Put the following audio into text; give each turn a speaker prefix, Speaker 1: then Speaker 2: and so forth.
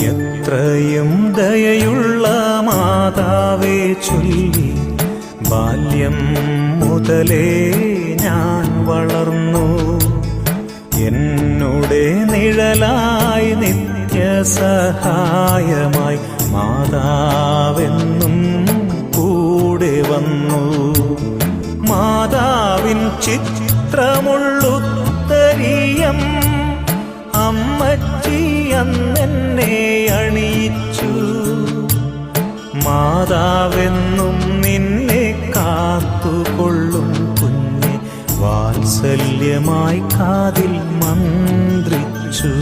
Speaker 1: എത്രയും ദയയുള്ള മാതാവേ ചൊല്ലി ബാല്യം മുതലേ ഞാൻ വളർന്നു. എന്നുടെ നിഴലായി നിത്യ സഹായമായി മാതാവെന്നും കൂടെ വന്നു. മാതാവിൻ ചിത്രമുള്ളുത്തരീയം അമ്മച്ചി അന്നെന്നെ അണിയിച്ചു മാതാവെന്നും നിന്നെ കാത്തുകൊള്ളും കുഞ്ഞെ. വാത്സല്യമായി കാതിൽ മന്ത്രിച്ചു.